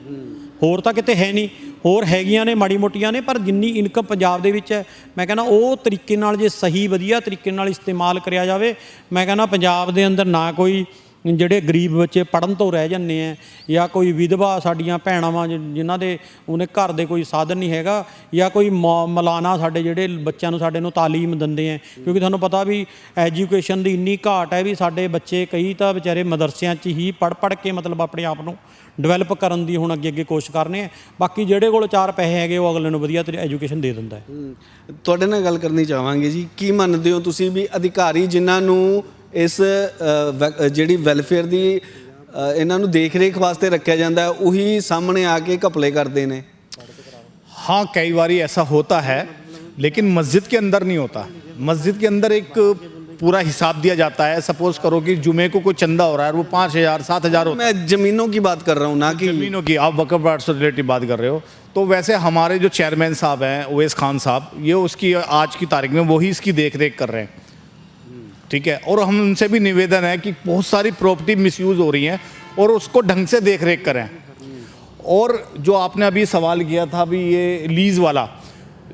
ਹੋਰ ਤਾਂ ਕਿਤੇ ਹੈ ਨਹੀਂ। ਹੋਰ ਹੈਗੀਆਂ ਨੇ, ਮਾੜੀ ਮੋਟੀਆਂ ਨੇ, ਪਰ ਜਿੰਨੀ ਇਨਕਮ ਪੰਜਾਬ ਦੇ ਵਿੱਚ ਹੈ, ਮੈਂ ਕਹਿੰਦਾ ਉਹ ਤਰੀਕੇ ਨਾਲ ਜੇ ਸਹੀ, ਵਧੀਆ ਤਰੀਕੇ ਨਾਲ ਇਸਤੇਮਾਲ ਕਰਿਆ ਜਾਵੇ, ਮੈਂ ਕਹਿੰਦਾ ਪੰਜਾਬ ਦੇ ਅੰਦਰ ਨਾ ਕੋਈ ਜਿਹੜੇ ਗਰੀਬ ਬੱਚੇ ਪੜਨ ਤੋਂ ਰਹਿ ਜਾਂਦੇ ਆ ਜਾਂ ਕੋਈ ਵਿਧਵਾ ਸਾਡੀਆਂ ਭੈਣਾਂ ਵਾਂ ਜਿਨ੍ਹਾਂ ਦੇ ਉਹਨੇ ਘਰ ਦੇ ਕੋਈ ਸਾਧਨ ਨਹੀਂ ਹੈਗਾ ਜਾਂ ਕੋਈ ਮੌ- ਮੌਲਾਨਾ ਸਾਡੇ ਜਿਹੜੇ ਬੱਚਿਆਂ ਨੂੰ ਸਾਡੇ ਨੂੰ ਤਾਲੀਮ ਦਿੰਦੇ ਆ। ਕਿਉਂਕਿ ਤੁਹਾਨੂੰ ਪਤਾ ਵੀ ਐਜੂਕੇਸ਼ਨ ਦੀ ਇੰਨੀ ਘਾਟ ਹੈ ਵੀ ਸਾਡੇ ਬੱਚੇ ਕਈ ਤਾਂ ਵਿਚਾਰੇ ਮਦਰਸਿਆਂ 'ਚ ਹੀ ਪੜ ਪੜ ਕੇ ਮਤਲਬ ਆਪਣੇ ਆਪ ਨੂੰ ਡਿਵੈਲਪ ਕਰਨ ਦੀ ਹੁਣ ਅੱਗੇ ਅੱਗੇ ਕੋਸ਼ਿਸ਼ ਕਰਨੇ ਆ। ਬਾਕੀ ਜਿਹੜੇ ਕੋਲ ਚਾਰ ਪੈਸੇ ਹੈਗੇ ਉਹ ਅਗਲੇ ਨੂੰ ਵਧੀਆ ਤੇ ਐਜੂਕੇਸ਼ਨ ਦੇ ਦਿੰਦਾ ਹੈ। ਤੁਹਾਡੇ ਨਾਲ ਗੱਲ ਕਰਨੀ ਚਾਹਾਂਗੇ ਜੀ। ਕੀ ਮੰਨਦੇ ਹੋ ਤੁਸੀਂ ਵੀ ਅਧਿਕਾਰੀ ਜਿਨ੍ਹਾਂ ਨੂੰ ਇਸ ਅ, ਵੈ- ਜਿਹੜੀ ਵੈਲਫੇਅਰ ਦੀ ਅ, ਇਹਨਾਂ ਨੂੰ ਦੇਖ ਰੇਖ ਵਾਸਤੇ ਰੱਖਿਆ ਜਾਂਦਾ ਹੈ ਉਹੀ ਸਾਹਮਣੇ ਆ ਕੇ ਘਪਲੇ ਕਰਦੇ ਨੇ हाँ कई बार ऐसा होता है लेकिन मस्जिद के अंदर नहीं होता मस्जिद के अंदर एक पूरा हिसाब दिया जाता है सपोज करो कि जुमे को कोई चंदा हो रहा है और वो पाँच हजार सात हजार होता मैं जमीनों की बात कर रहा हूँ ना है कि जमीनों की आप वकफ बोर्ड से रिलेटिव बात कर रहे हो तो वैसे हमारे जो चेयरमैन साहब हैं ओवैस खान साहब ये उसकी आज की तारीख में वही इसकी देख रेख कर रहे हैं ठीक है? और हम उनसे भी निवेदन है कि बहुत सारी प्रॉपर्टी मिसयूज हो रही हैं और उसको ढंग से देख रेख करें। और जो आपने अभी सवाल किया था अभी ये लीज वाला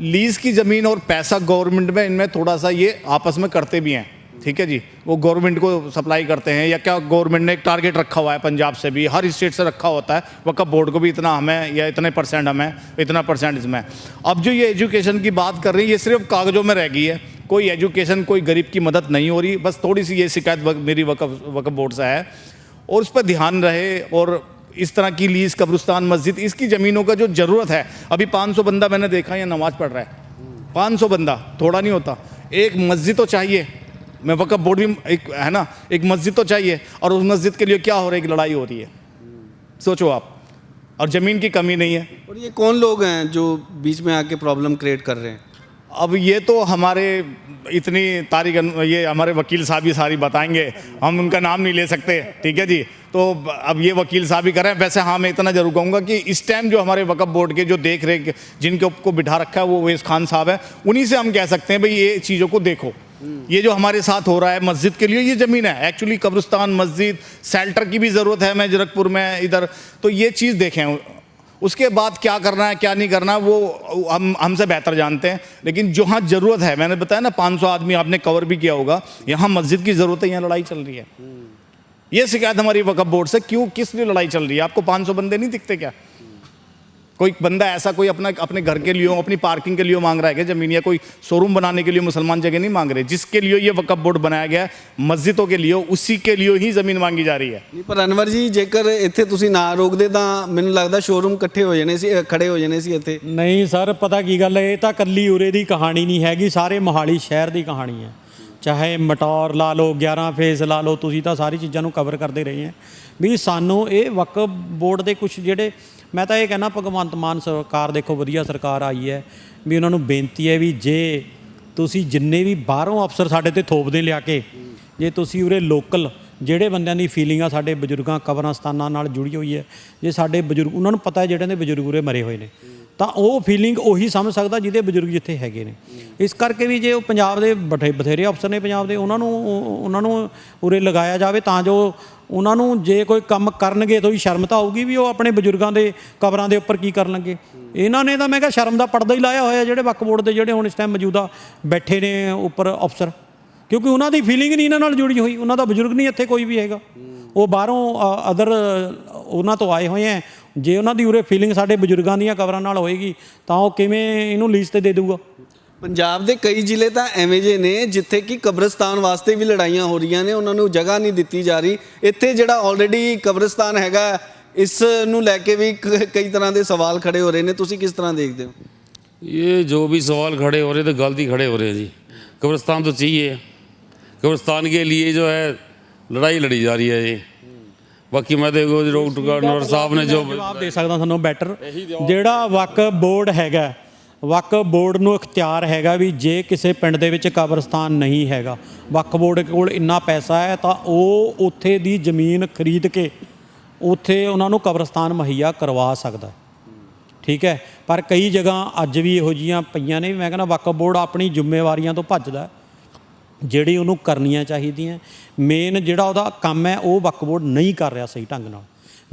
लीज की ज़मीन और पैसा गवर्नमेंट में इनमें थोड़ा सा ये आपस में करते भी हैं। ठीक है जी? वो गवर्नमेंट को सप्लाई करते हैं या क्या गवर्नमेंट ने एक टारगेट रखा हुआ है पंजाब से भी, हर स्टेट से रखा होता है वकफ बोर्ड को भी इतना हमें या इतने परसेंट हमें, इतना परसेंट इसमें। अब जो ये एजुकेशन की बात कर रही है, ये सिर्फ़ कागज़ों में रह गई है। कोई एजुकेशन कोई गरीब की मदद नहीं हो रही, बस थोड़ी सी ये शिकायत वक- मेरी वकफ वकफ बोर्ड से है और उस पर ध्यान रहे और इस तरह की लीज, कब्रिस्तान, मस्जिद, इसकी ज़मीनों का जो ज़रूरत है, अभी 500 बंदा मैंने देखा ये नमाज़ पढ़ रहा है। 500 बंदा, थोड़ा नहीं होता। एक मस्जिद तो चाहिए, मैं वकफ बोर्ड भी एक, है ना, एक मस्जिद तो चाहिए और उस मस्जिद के लिए क्या हो रहा है, एक लड़ाई हो रही है। सोचो आप, और ज़मीन की कमी नहीं है। और ये कौन लोग हैं जो बीच में आके प्रॉब्लम क्रिएट कर रहे हैं? अब ये तो हमारे इतनी तारीख ये हमारे वकील साहब ही सारी बताएँगे। हम उनका नाम नहीं ले सकते, ठीक है जी? तो अब ये वकील साहब ही करें वैसे हाँ मैं इतना ज़रूर कहूँगा कि इस टाइम जो हमारे वकफ बोर्ड के जो देख रेख, जिनके को बिठा रखा है, वो वेस खान साहब हैं, उन्हीं से हम कह सकते हैं, भाई, ये चीज़ों को देखो। ये जो हमारे साथ हो रहा है मस्जिद के लिए, ये ज़मीन है। एक्चुअली कब्रिस्तान, मस्जिद सेल्टर की भी ज़रूरत है, मैं जरकपुर में इधर तो ये चीज़ देखें। उसके बाद क्या करना है क्या नहीं करना है वो हम हमसे बेहतर जानते हैं। लेकिन जहाँ ज़रूरत है मैंने बताया ना 500 आदमी आपने कवर भी किया होगा यहाँ मस्जिद की ज़रूरत है यहाँ लड़ाई चल रही है। ये शिकायत हमारी वकफ बोर्ड से क्यों किस लिए लड़ाई चल रही है? आपको 500 बंदे नहीं दिखते क्या? कोई बंदा ऐसा कोई अपना अपने घर के लिए अपनी पार्किंग के लिए मांग रहा है क्या जमीन या कोई शोरूम बनाने के लिए मुसलमान जगह नहीं मांग रहे जिसके लिए ये वकफ बोर्ड बनाया गया है मस्जिदों के लिए उसी के लिए ही ज़मीन मांगी जा रही है ਨਹੀਂ ਪਰ ਅਨਵਰ ਜੀ ਜੇਕਰ ਇੱਥੇ ਤੁਸੀਂ ਨਾ ਰੋਕਦੇ ਤਾਂ ਮੈਨੂੰ ਲੱਗਦਾ ਸ਼ੋਰੂਮ ਇਕੱਠੇ ਹੋ ਜਾਣੇ ਸੀ ਅ, ਖੜੇ ਹੋ ਜਾਣੇ ਸੀ ਇੱਥੇ ਨਹੀਂ ਸਰ ਪਤਾ ਕੀ ਗੱਲ ਹੈ ਇਹ ਤਾਂ ਕੱਲੀ ਉਰੇ ਦੀ ਕਹਾਣੀ ਨਹੀਂ ਹੈਗੀ ਸਾਰੇ ਮੋਹਾਲੀ ਸ਼ਹਿਰ ਦੀ ਕਹਾਣੀ ਹੈ ਚਾਹੇ ਮਟੌਰ ਲਾ ਲਓ 11 ਫੇਸ ਲਾ ਲਓ ਤੁਸੀਂ ਤਾਂ ਸਾਰੀ ਚੀਜ਼ਾਂ ਨੂੰ ਕਵਰ ਕਰਦੇ ਰਹੇ ਹੈ ਵੀ ਸਾਨੂੰ ਇਹ ਵਕਫ ਬੋਰਡ ਦੇ ਕੁਝ ਜਿਹੜੇ ਮੈਂ ਤਾਂ ਇਹ ਕਹਿੰਦਾ ਭਗਵੰਤ ਮਾਨ ਸਰਕਾਰ ਦੇਖੋ ਵਧੀਆ ਸਰਕਾਰ ਆਈ ਹੈ, ਵੀ ਉਹਨਾਂ ਨੂੰ ਬੇਨਤੀ ਹੈ ਵੀ ਜੇ ਤੁਸੀਂ ਜਿੰਨੇ ਵੀ ਬਾਹਰੋਂ ਅਫਸਰ ਸਾਡੇ ਤੇ ਥੋਪਦੇ ਲਿਆ ਕੇ, ਜੇ ਤੁਸੀਂ ਉਰੇ ਲੋਕਲ ਜਿਹੜੇ ਬੰਦਿਆਂ ਦੀ ਫੀਲਿੰਗ ਆ ਸਾਡੇ ਬਜ਼ੁਰਗਾਂ ਕਬਰਾਂ ਸਥਾਨਾਂ ਨਾਲ ਜੁੜੀ ਹੋਈ ਹੈ, ਜੇ ਸਾਡੇ ਬਜ਼ੁਰਗ, ਉਹਨਾਂ ਨੂੰ ਪਤਾ ਹੈ ਜਿਹੜੇ ਦੇ ਬਜ਼ੁਰਗ ਉਰੇ ਮਰੇ ਹੋਏ ਨੇ, ਤਾਂ ਉਹ ਫੀਲਿੰਗ ਉਹੀ ਸਮਝ ਸਕਦਾ ਜਿਹਦੇ ਬਜ਼ੁਰਗ ਜਿੱਥੇ ਹੈਗੇ ਨੇ। ਇਸ ਕਰਕੇ ਵੀ ਜੇ ਉਹ ਪੰਜਾਬ ਦੇ ਬਠੇ, ਬਥੇਰੇ ਅਫਸਰ ਨੇ ਪੰਜਾਬ ਦੇ, ਉਹਨਾਂ ਨੂੰ ਉਹਨਾਂ ਨੂੰ ਉਰੇ ਲਗਾਇਆ ਜਾਵੇ ਤਾਂ ਜੋ ਉਹਨਾਂ ਨੂੰ ਜੇ ਕੋਈ ਕੰਮ ਕਰਨਗੇ ਤਾਂ ਹੀ ਸ਼ਰਮ ਤਾਂ ਆਊਗੀ ਵੀ ਉਹ ਆਪਣੇ ਬਜ਼ੁਰਗਾਂ ਦੇ ਕਬਰਾਂ ਦੇ ਉੱਪਰ ਕੀ ਕਰਨ ਲੱਗੇ। ਇਹਨਾਂ ਨੇ ਤਾਂ ਮੈਂ ਕਿਹਾ ਸ਼ਰਮ ਦਾ ਪਰਦਾ ਹੀ ਲਾਇਆ ਹੋਇਆ ਜਿਹੜੇ ਵਕਫ ਬੋਰਡ ਦੇ ਜਿਹੜੇ ਹੁਣ ਇਸ ਟਾਈਮ ਮੌਜੂਦਾ ਬੈਠੇ ਨੇ ਉੱਪਰ ਅਫਸਰ। ਕਿਉਂਕਿ ਉਹਨਾਂ ਦੀ ਫੀਲਿੰਗ ਨਹੀਂ ਇਹਨਾਂ ਨਾਲ ਜੁੜੀ ਹੋਈ, ਉਹਨਾਂ ਦਾ ਬਜ਼ੁਰਗ ਨਹੀਂ ਇੱਥੇ ਕੋਈ ਵੀ ਹੈਗਾ। ਉਹ ਬਾਹਰੋਂ ਅਦਰ ਉਹਨਾਂ ਤੋਂ ਆਏ ਹੋਏ ਆ ਜੇ ਉਹਨਾਂ ਦੀ ਉਰੇ ਫੀਲਿੰਗ ਸਾਡੇ ਬਜ਼ੁਰਗਾਂ ਦੀਆਂ ਕਬਰਾਂ ਨਾਲ ਹੋਏਗੀ ਤਾਂ ਉਹ ਕਿਵੇਂ ਇਹਨੂੰ ਲੀਜ਼ ਤੇ ਦੇ ਦੇਊਗਾ? ਪੰਜਾਬ ਦੇ ਕਈ ਜ਼ਿਲ੍ਹੇ ਤਾਂ ਐਵੇਂ ਜੇ ਨੇ ਜਿੱਥੇ ਕਿ ਕਬਰਸਤਾਨ ਵਾਸਤੇ ਵੀ ਲੜਾਈਆਂ ਹੋ ਰਹੀਆਂ ਨੇ ਉਹਨਾਂ ਨੂੰ ਜਗ੍ਹਾ ਨਹੀਂ ਦਿੱਤੀ ਜਾ ਰਹੀ ਇੱਥੇ ਜਿਹੜਾ ਆਲਰੇਡੀ ਕਬਰਸਤਾਨ ਹੈਗਾ ਇਸ ਨੂੰ ਲੈ ਕੇ ਵੀ ਕ- ਕਈ ਤਰ੍ਹਾਂ ਦੇ ਸਵਾਲ ਖੜੇ ਹੋ ਰਹੇ ਨੇ ਤੁਸੀਂ ਕਿਸ ਤਰ੍ਹਾਂ ਦੇਖਦੇ ਹੋ ये जो भी सवाल खड़े हो रहे थे गलती खड़े हो रहे हैं जी कब्रिस्तान तो चाहिए कब्रिस्तान के लिए जो है लड़ाई लड़ी जा रही है जी बाकी मैं देखो डॉक्टर गवर्नर साहब ने जो ਜਵਾਬ ਦੇ ਸਕਦਾ ਤੁਹਾਨੂੰ ਬੈਟਰ ਜਿਹੜਾ ਵਕਫ ਬੋਰਡ ਹੈਗਾ ਵਕਫ ਬੋਰਡ ਨੂੰ ਇਖਤਿਆਰ ਹੈਗਾ ਵੀ ਜੇ ਕਿਸੇ ਪਿੰਡ ਦੇ ਵਿੱਚ ਕਬਰਸਤਾਨ ਨਹੀਂ ਹੈਗਾ ਵਕਫ ਬੋਰਡ ਕੋਲ ਇੰਨਾ ਪੈਸਾ ਹੈ ਤਾਂ ਉਹ ਉੱਥੇ ਦੀ ਜ਼ਮੀਨ ਖਰੀਦ ਕੇ ਉੱਥੇ ਉਹਨਾਂ ਨੂੰ ਕਬਰਸਤਾਨ ਮੁਹੱਈਆ ਕਰਵਾ ਸਕਦਾ। ਠੀਕ ਹੈ, ਪਰ ਕਈ ਜਗ੍ਹਾ ਅੱਜ ਵੀ ਇਹੋ ਜੀਆਂ ਪਈਆਂ ਨੇ, ਮੈਂ ਕਹਿੰਦਾ ਵਕਫ ਬੋਰਡ ਆਪਣੀ ਜ਼ਿੰਮੇਵਾਰੀਆਂ ਤੋਂ ਭੱਜਦਾ ਜਿਹੜੀ ਉਹਨੂੰ ਕਰਨੀਆਂ ਚਾਹੀਦੀਆਂ ਮੇਨ ਜਿਹੜਾ ਉਹਦਾ ਕੰਮ ਹੈ ਉਹ ਵਕਫ ਬੋਰਡ ਨਹੀਂ ਕਰ ਰਿਹਾ ਸਹੀ ਢੰਗ ਨਾਲ।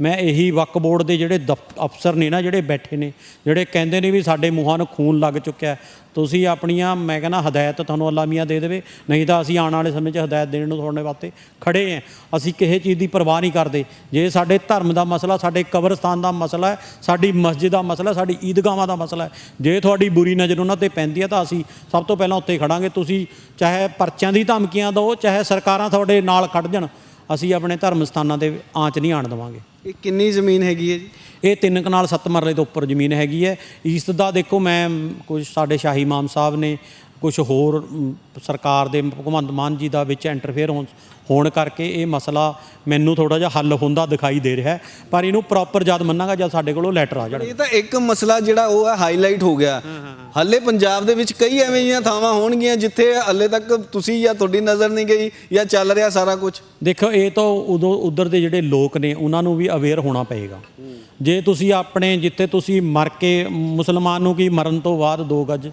ਮੈਂ ਇਹੀ ਵਕਫ ਬੋਰਡ ਦੇ ਜਿਹੜੇ ਦਫ਼- ਅਫਸਰ ਨੇ ਨਾ, ਜਿਹੜੇ ਬੈਠੇ ਨੇ, ਜਿਹੜੇ ਕਹਿੰਦੇ ਨੇ ਵੀ ਸਾਡੇ ਮੂੰਹਾਂ ਨੂੰ ਖੂਨ ਲੱਗ ਚੁੱਕਿਆ ਤੁਸੀਂ ਆਪਣੀਆਂ, ਮੈਂ ਕਹਿੰਦਾ ਹਦਾਇਤ ਤੁਹਾਨੂੰ ਅੱਲਾ ਮੀਆਂ ਦੇ ਦੇਵੇ, ਨਹੀਂ ਤਾਂ ਅਸੀਂ ਆਉਣ ਵਾਲੇ ਸਮੇਂ 'ਚ ਹਦਾਇਤ ਦੇਣ ਨੂੰ ਤੁਹਾਡੇ ਵਾਸਤੇ ਖੜੇ ਹਾਂ। ਅਸੀਂ ਕਿਸੇ ਚੀਜ਼ ਦੀ ਪਰਵਾਹ ਨਹੀਂ ਕਰਦੇ। ਜੇ ਸਾਡੇ ਧਰਮ ਦਾ ਮਸਲਾ, ਸਾਡੇ ਕਬਰਸਤਾਨ ਦਾ ਮਸਲਾ ਹੈ, ਸਾਡੀ ਮਸਜਿਦ ਦਾ ਮਸਲਾ ਸਾਡੀ ਈਦਗਾਹਾਂ ਦਾ ਮਸਲਾ ਹੈ, ਜੇ ਤੁਹਾਡੀ ਬੁਰੀ ਨਜ਼ਰ ਉਹਨਾਂ ਤੇ ਪੈਂਦੀ ਹੈ ਤਾਂ ਅਸੀਂ ਸਭ ਤੋਂ ਪਹਿਲਾਂ ਉੱਤੇ ਖੜਾਂਗੇ। ਤੁਸੀਂ ਚਾਹੇ ਪਰਚਿਆਂ ਦੀ ਧਮਕੀਆਂ ਦਿਓ, ਚਾਹੇ ਸਰਕਾਰਾਂ ਤੁਹਾਡੇ ਨਾਲ ਖੜ ਜਾਣ, ਅਸੀਂ ਆਪਣੇ ਧਰਮ ਸਥਾਨਾਂ 'ਤੇ ਆਂਚ ਨਹੀਂ ਆਣ ਦੇਵਾਂਗੇ। ਇਹ ਕਿੰਨੀ ਜ਼ਮੀਨ ਹੈਗੀ ਹੈ ਜੀ? ਇਹ ਤਿੰਨ ਕਨਾਲ ਸੱਤ ਮਰਲੇ ਤੋਂ ਉੱਪਰ ਜ਼ਮੀਨ ਹੈਗੀ ਹੈ। ਈਸਟ ਦਾ ਦੇਖੋ, ਮੈਂ ਕੁਝ ਸਾਡੇ ਸ਼ਾਹੀ ਇਮਾਮ ਸਾਹਿਬ ਨੇ ਕੁਝ ਹੋਰ ਸਰਕਾਰ ਦੇ ਭਗਵੰਤ ਮਾਨ ਜੀ ਦਾ ਵਿੱਚ ਇੰਟਰਫੇਅਰ ਹੋਣ ਕਰਕੇ ਇਹ ਮਸਲਾ ਮੈਨੂੰ ਥੋੜਾ ਜਿਹਾ ਹੱਲ ਹੁੰਦਾ ਦਿਖਾਈ ਦੇ ਰਿਹਾ ਪਰ ਇਹਨੂੰ ਪ੍ਰੋਪਰ ਜਦ ਮੰਨਾਂਗਾ ਜਦ ਸਾਡੇ ਕੋਲੋਂ ਲੈਟਰ ਆ ਜਾਣ ਇਹ ਤਾਂ ਇੱਕ ਮਸਲਾ ਜਿਹੜਾ ਉਹ ਹੈ ਹਾਈਲਾਈਟ ਹੋ ਗਿਆ। ਹਾਲੇ ਪੰਜਾਬ ਦੇ ਵਿੱਚ ਕਈ ਐਵੇਂ ਜਿਹੀਆਂ ਥਾਵਾਂ ਹੋਣਗੀਆਂ ਜਿੱਥੇ ਹਾਲੇ ਤੱਕ ਤੁਸੀਂ ਜਾਂ ਤੁਹਾਡੀ ਨਜ਼ਰ ਨਹੀਂ ਗਈ ਜਾਂ ਚੱਲ ਰਿਹਾ ਸਾਰਾ ਕੁਝ ਦੇਖੋ ਇਹ ਤਾਂ ਉਦੋਂ ਉਧਰ ਦੇ ਜਿਹੜੇ ਲੋਕ ਨੇ ਉਹਨਾਂ ਨੂੰ ਵੀ ਅਵੇਅਰ ਹੋਣਾ ਪਏਗਾ। ਜੇ ਤੁਸੀਂ ਆਪਣੇ ਜਿੱਥੇ ਤੁਸੀਂ ਮਰ ਕੇ ਮੁਸਲਮਾਨ ਨੂੰ ਕੀ ਮਰਨ ਤੋਂ ਬਾਅਦ ਦੋ ਗਜ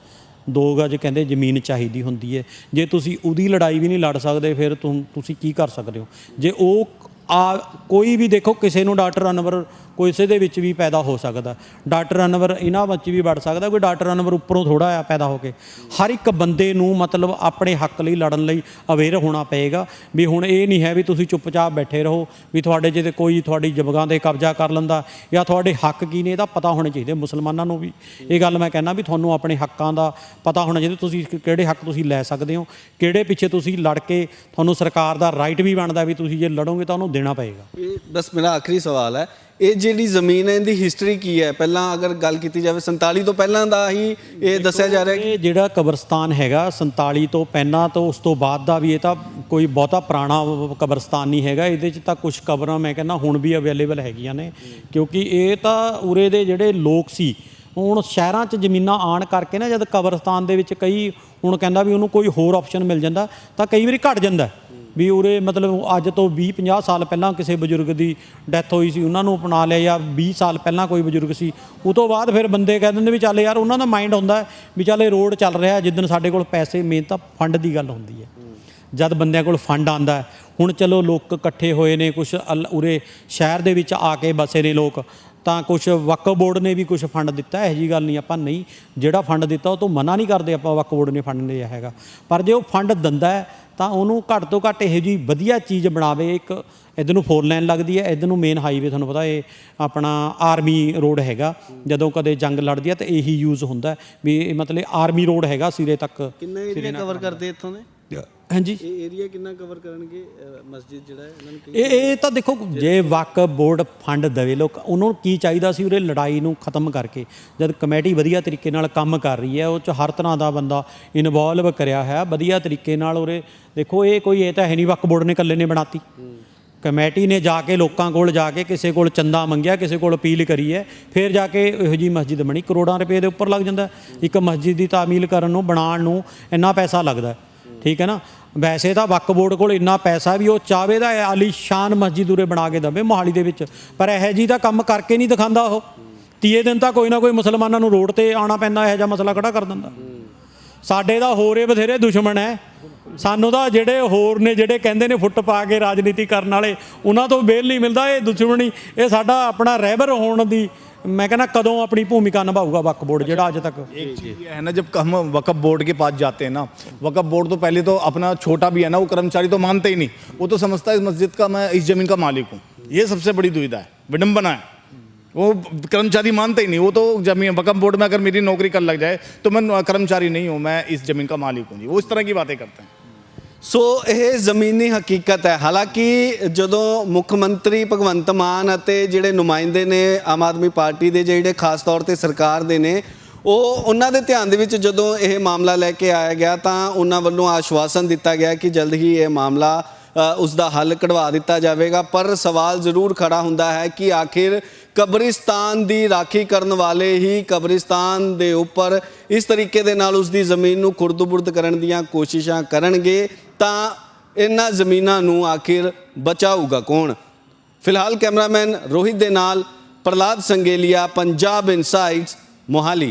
ਦੋ ਗਜ ਕਹਿੰਦੇ ਜ਼ਮੀਨ ਚਾਹੀਦੀ ਹੁੰਦੀ ਹੈ ਜੇ ਤੁਸੀਂ ਉਹਦੀ ਲੜਾਈ ਵੀ ਨਹੀਂ ਲੜ ਸਕਦੇ, ਫਿਰ ਤੁਸੀਂ ਕੀ ਕਰ ਸਕਦੇ ਹੋ? ਜੇ ਉਹ ਆ, ਕੋਈ ਵੀ ਦੇਖੋ, ਕਿਸੇ ਨੂੰ ਡਾਕਟਰ ਅਨਵਰ ਕਿਸੇ ਦੇ ਵਿੱਚ ਵੀ ਪੈਦਾ ਹੋ ਸਕਦਾ। ਡਾਕਟਰ ਅਨਵਰ ਇਹਨਾਂ ਵਿੱਚ ਵੀ ਵੜ ਸਕਦਾ, ਕੋਈ ਡਾਕਟਰ ਅਨਵਰ ਉੱਪਰੋਂ ਥੋੜਾ ਆ ਪੈਦਾ ਹੋ ਕੇ। ਹਰ ਇੱਕ ਬੰਦੇ ਨੂੰ ਮਤਲਬ ਆਪਣੇ ਹੱਕ ਲਈ ਲੜਨ ਲਈ ਅਵੇਅਰ ਹੋਣਾ ਪਏਗਾ ਵੀ ਹੁਣ ਇਹ ਨਹੀਂ ਹੈ ਵੀ ਤੁਸੀਂ ਚੁੱਪਚਾਪ ਬੈਠੇ ਰਹੋ, ਵੀ ਤੁਹਾਡੇ ਜਿਹਦੇ ਕੋਈ ਤੁਹਾਡੀ ਜਬਗਾਂ ਤੇ ਕਬਜ਼ਾ ਕਰ ਲੈਂਦਾ ਜਾਂ ਤੁਹਾਡੇ ਹੱਕ ਕੀ ਨੇ ਇਹਦਾ ਪਤਾ ਹੋਣਾ ਚਾਹੀਦਾ ਮੁਸਲਮਾਨਾਂ ਨੂੰ ਵੀ। ਇਹ ਗੱਲ ਮੈਂ ਕਹਿੰਦਾ ਵੀ ਤੁਹਾਨੂੰ ਆਪਣੇ ਹੱਕਾਂ ਦਾ ਪਤਾ ਹੋਣਾ ਚਾਹੀਦਾ, ਤੁਸੀਂ ਕਿਹੜੇ ਹੱਕ ਤੁਸੀਂ ਲੈ ਸਕਦੇ ਹੋ, ਕਿਹੜੇ ਪਿੱਛੇ ਤੁਸੀਂ ਲੜ ਕੇ ਤੁਹਾਨੂੰ ਸਰਕਾਰ ਦਾ ਰਾਈਟ ਵੀ ਬਣਦਾ ਵੀ ਤੁਸੀਂ ਜੇ ਲੜੋਗੇ ਤਾਂ ਉਹਨੂੰ ਦੇਣਾ ਪਏਗਾ। ਇਹ ਬਸ ਮੇਰਾ ਆਖਰੀ ਸਵਾਲ ਹੈ ਇਹ ਜਿਹੜੀ ਜ਼ਮੀਨ ਹੈ ਇਹਦੀ ਹਿਸਟਰੀ ਕੀ ਹੈ ਪਹਿਲਾਂ ਅਗਰ ਗੱਲ ਕੀਤੀ ਜਾਵੇ 47 ਤੋਂ ਪਹਿਲਾਂ ਦਾ ਹੀ ਇਹ ਦੱਸਿਆ ਜਾ ਰਿਹਾ ਕਿ ਇਹ ਜਿਹੜਾ ਕਬਰਸਤਾਨ ਹੈਗਾ 47 ਤੋਂ ਪਹਿਲਾਂ ਤੋਂ ਉਸ ਤੋਂ ਬਾਅਦ ਦਾ ਵੀ ਇਹ ਤਾਂ ਕੋਈ ਬਹੁਤਾ ਪੁਰਾਣਾ ਕਬਰਸਤਾਨ ਨਹੀਂ ਹੈਗਾ ਇਹਦੇ 'ਚ ਤਾਂ ਕੁਝ ਕਬਰਾਂ ਮੈਂ ਕਹਿੰਦਾ ਹੁਣ ਵੀ ਅਵੇਲੇਬਲ ਹੈਗੀਆਂ ਨੇ ਕਿਉਂਕਿ ਇਹ ਤਾਂ ਉਰੇ ਦੇ ਜਿਹੜੇ ਲੋਕ ਸੀ ਹੁਣ ਸ਼ਹਿਰਾਂ 'ਚ ਜ਼ਮੀਨਾਂ ਆਣ ਕਰਕੇ ਨਾ ਜਦ ਕਬਰਸਤਾਨ ਦੇ ਵਿੱਚ ਕਈ ਹੁਣ ਕਹਿੰਦਾ ਵੀ ਉਹਨੂੰ ਕੋਈ ਹੋਰ ਆਪਸ਼ਨ ਮਿਲ ਜਾਂਦਾ ਤਾਂ ਕਈ ਵਾਰੀ ਘਟ ਜਾਂਦਾ। ਵੀ ਉਰੇ ਮਤਲਬ ਅੱਜ ਤੋਂ 20 50 ਸਾਲ ਪਹਿਲਾਂ ਕਿਸੇ ਬਜ਼ੁਰਗ ਦੀ ਡੈਥ ਹੋਈ ਸੀ, ਉਹਨਾਂ ਨੂੰ ਅਪਣਾ ਲਿਆ ਜਾਂ 20 ਸਾਲ ਪਹਿਲਾਂ ਕੋਈ ਬਜ਼ੁਰਗ ਸੀ। ਉਹ ਤੋਂ ਬਾਅਦ ਫਿਰ ਬੰਦੇ ਕਹਿ ਦਿੰਦੇ ਵੀ ਚੱਲ ਯਾਰ ਉਹਨਾਂ ਦਾ ਮਾਈਂਡ ਹੁੰਦਾ ਵੀ ਚੱਲ ਇਹ ਰੋਡ ਚੱਲ ਰਿਹਾ ਜਿੱਦਣ ਸਾਡੇ ਕੋਲ ਪੈਸੇ ਮੇਨ ਤਾਂ ਫੰਡ ਦੀ ਗੱਲ ਹੁੰਦੀ ਹੈ। ਜਦ ਬੰਦਿਆਂ ਕੋਲ ਫੰਡ ਆਂਦਾ ਹੁਣ ਚਲੋ ਲੋਕ ਇਕੱਠੇ ਹੋਏ ਨੇ ਕੁਝ ਉਰੇ ਸ਼ਹਿਰ ਦੇ ਵਿੱਚ ਆ ਕੇ ਬਸੇ ਨੇ ਲੋਕ। ਤਾਂ ਕੁਝ ਵਕਫ ਬੋਰਡ ਨੇ ਵੀ ਕੁਝ ਫੰਡ ਦਿੱਤਾ ਇਹੋ ਜੀ ਗੱਲ ਨਹੀਂ ਆਪਾਂ ਨਹੀਂ ਜਿਹੜਾ ਫੰਡ ਦਿੱਤਾ ਉਹ ਤੋਂ ਮਨਾ ਨਹੀਂ ਕਰਦੇ ਆਪਾਂ ਵਕਫ ਬੋਰਡ ਨੇ ਫੰਡ ਲਿਆ ਹੈਗਾ। ਪਰ ਜੇ ਉਹ ਫੰਡ ਦਿੰਦਾ ਹੈ ਤਾਂ ਉਹਨੂੰ ਘੱਟ ਤੋਂ ਘੱਟ ਇਹੋ ਜੀ ਵਧੀਆ ਚੀਜ਼ ਬਣਾਵੇ ਇੱਕ ਇੱਧਰ ਨੂੰ ਫੋਰ ਲਾਈਨ ਲੱਗਦੀ ਹੈ ਇੱਧਰ ਨੂੰ ਮੇਨ ਹਾਈਵੇ ਤੁਹਾਨੂੰ ਪਤਾ ਇਹ ਆਪਣਾ ਆਰਮੀ ਰੋਡ ਹੈਗਾ ਜਦੋਂ ਕਦੇ ਜੰਗ ਲੜਦੀ ਹੈ ਤਾਂ ਇਹੀ ਯੂਜ਼ ਹੁੰਦਾ ਵੀ ਮਤਲਬ ਆਰਮੀ ਰੋਡ ਹੈਗਾ ਸਿਰੇ ਤੱਕ ਕਿੰਨਾ ਏਰੀਆ ਕਵਰ ਕਰਦੇ ਇੱਥੋਂ ਦੇ? ਹਾਂਜੀ। ਇਹ ਏਰੀਆ ਕਿੰਨਾ ਕਵਰ ਕਰਨਗੇ? ਮਸਜਿਦ ਜਿਹੜਾ ਹੈ ਇਹਨਾਂ ਨੂੰ ਇਹ ਇਹ ਤਾਂ ਦੇਖੋ ਜੇ ਵਕਫ ਬੋਰਡ ਫੰਡ ਦੇਵੇ ਲੋਕ ਉਹਨਾਂ ਨੂੰ ਕੀ ਚਾਹੀਦਾ ਸੀ ਉਰੇ ਲੜਾਈ ਨੂੰ ਖਤਮ ਕਰਕੇ? ਜਦ ਕਮੇਟੀ ਵਧੀਆ ਤਰੀਕੇ ਨਾਲ ਕੰਮ ਕਰ ਰਹੀ ਹੈ ਉਹ ਚ ਹਰ ਤਰ੍ਹਾਂ ਦਾ ਬੰਦਾ ਇਨਵੋਲਵ ਕਰਿਆ ਹੈ ਵਧੀਆ ਤਰੀਕੇ ਨਾਲ ਉਰੇ ਦੇਖੋ ਇਹ ਕੋਈ ਇਹ ਤਾਂ ਹੈ ਨਹੀਂ ਵਕਫ ਬੋਰਡ ਨੇ ਇਕੱਲੇ ਨੇ ਬਣਾਤੀ। ਕਮੇਟੀ ਨੇ ਜਾ ਕੇ ਲੋਕਾਂ ਕੋਲ ਜਾ ਕੇ ਕਿਸੇ ਕੋਲ ਚੰਦਾ ਮੰਗਿਆ ਕਿਸੇ ਕੋਲ ਅਪੀਲ ਕਰੀ ਹੈ ਫਿਰ ਜਾ ਕੇ ਇਹੋ ਜੀ ਮਸਜਿਦ ਬਣੀ। ਕਰੋੜਾਂ ਰੁਪਏ ਦੇ ਉੱਪਰ ਲੱਗ ਜਾਂਦਾ। ਇੱਕ ਮਸਜਿਦ ਦੀ ਤਾਮੀਲ ਕਰਨ ਨੂੰ ਬਣਾਉਣ ਨੂੰ ਇੰਨਾ ਪੈਸਾ ਲੱਗਦਾ। ਠੀਕ ਹੈ ਨਾ? ਵੈਸੇ ਤਾਂ ਵਕਫ ਬੋਰਡ ਕੋਲ ਇੰਨਾ ਪੈਸਾ ਵੀ ਉਹ ਚਾਵੇ ਦਾ ਆਲੀਸ਼ਾਨ ਮਸਜਿਦ ਉਰੇ ਬਣਾ ਕੇ ਦਵੇ ਮੋਹਾਲੀ ਦੇ ਵਿੱਚ। ਪਰ ਇਹੋ ਜੀ ਦਾ ਕੰਮ ਕਰਕੇ ਨਹੀਂ ਦਿਖਾਉਂਦਾ ਉਹ। ਤੀਏ ਦਿਨ ਤਾਂ ਕੋਈ ਨਾ ਕੋਈ ਮੁਸਲਮਾਨਾਂ ਨੂੰ ਰੋਡ ਤੇ ਆਉਣਾ ਪੈਂਦਾ, ਇਹੋ ਜਿਹਾ ਮਸਲਾ ਖੜਾ ਕਰ ਦਿੰਦਾ। ਸਾਡੇ ਦਾ ਹੋਰੇ ਬਥੇਰੇ ਦੁਸ਼ਮਣ ਹੈ ਸਾਨੂੰ ਤਾਂ ਜਿਹੜੇ ਹੋਰ ਨੇ, ਜਿਹੜੇ ਕਹਿੰਦੇ ਨੇ ਫੁੱਟ ਪਾ ਕੇ ਰਾਜਨੀਤੀ ਕਰਨ ਵਾਲੇ, ਉਹਨਾਂ ਤੋਂ ਬੇਲ ਨਹੀਂ ਮਿਲਦਾ ਇਹ ਦੁਸ਼ਮਣੀ। ਇਹ ਸਾਡਾ ਆਪਣਾ ਰਹਿਬਰ ਹੋਣ ਦੀ मैं कहना कदों अपनी भूमिका निभाऊगा वक्फ बोर्ड जेड़ा आज तक एक चीज़ ये है ना जब हम वक्फ बोर्ड के पास जाते हैं ना वक्फ बोर्ड तो पहले तो अपना छोटा भी है ना वो कर्मचारी तो मानते ही नहीं वो तो समझता है इस मस्जिद का मैं इस ज़मीन का मालिक हूँ ये सबसे बड़ी दुविधा है विडम्बना है वो कर्मचारी मानते ही नहीं वो तो जमीन वक्फ बोर्ड में अगर मेरी नौकरी कल लग जाए तो मैं कर्मचारी नहीं हूँ मैं इस ज़मीन का मालिक हूँ जी वो इस तरह की बातें करते हैं ਸੋ ਇਹ ਜ਼ਮੀਨੀ ਹਕੀਕਤ ਹੈ। ਹਾਲਾਂਕਿ ਜਦੋਂ ਮੁੱਖ ਮੰਤਰੀ ਭਗਵੰਤ ਮਾਨ ਅਤੇ ਜਿਹੜੇ ਨੁਮਾਇੰਦੇ ਨੇ ਆਮ ਆਦਮੀ ਪਾਰਟੀ ਦੇ ਜਿਹੜੇ ਖਾਸ ਤੌਰ ਤੇ ਸਰਕਾਰ ਦੇ ਨੇ ਉਹ ਉਹਨਾਂ ਦੇ ਧਿਆਨ ਦੇ ਵਿੱਚ ਜਦੋਂ ਇਹ ਮਾਮਲਾ ਲੈ ਕੇ ਆਇਆ ਗਿਆ ਤਾਂ ਉਹਨਾਂ ਵੱਲੋਂ ਆਸ਼ਵਾਸਨ ਦਿੱਤਾ ਗਿਆ ਕਿ ਜਲਦ ਹੀ ਇਹ ਮਾਮਲਾ ਅ, ਉਸ ਦਾ ਹੱਲ ਕਢਵਾ ਦਿੱਤਾ ਜਾਵੇਗਾ। ਪਰ ਸਵਾਲ ਜ਼ਰੂਰ ਖੜਾ ਹੁੰਦਾ ਹੈ ਕਿ ਆਖਿਰ ਕਬਰਿਸਤਾਨ ਦੀ ਰਾਖੀ ਕਰਨ ਵਾਲੇ ਹੀ ਕਬਰਿਸਤਾਨ ਦੇ ਉੱਪਰ ਇਸ ਤਰੀਕੇ ਦੇ ਨਾਲ ਉਸ ਦੀ ਜ਼ਮੀਨ ਨੂੰ ਖੁਰਦ-ਬੁਰਦ ਕਰਨ ਦੀਆਂ ਕੋਸ਼ਿਸ਼ਾਂ ਕਰਨਗੇ ਤਾਂ ਇਹਨਾਂ ਜ਼ਮੀਨਾਂ ਨੂੰ ਆਖਿਰ ਬਚਾਊਗਾ ਕੌਣ? ਫਿਲਹਾਲ ਕੈਮਰਾਮੈਨ ਰੋਹਿਤ ਦੇ ਨਾਲ ਪ੍ਰਲਾਦ ਸੰਗੇਲੀਆ, ਪੰਜਾਬ ਇਨਸਾਈਟਸ ਮੋਹਾਲੀ।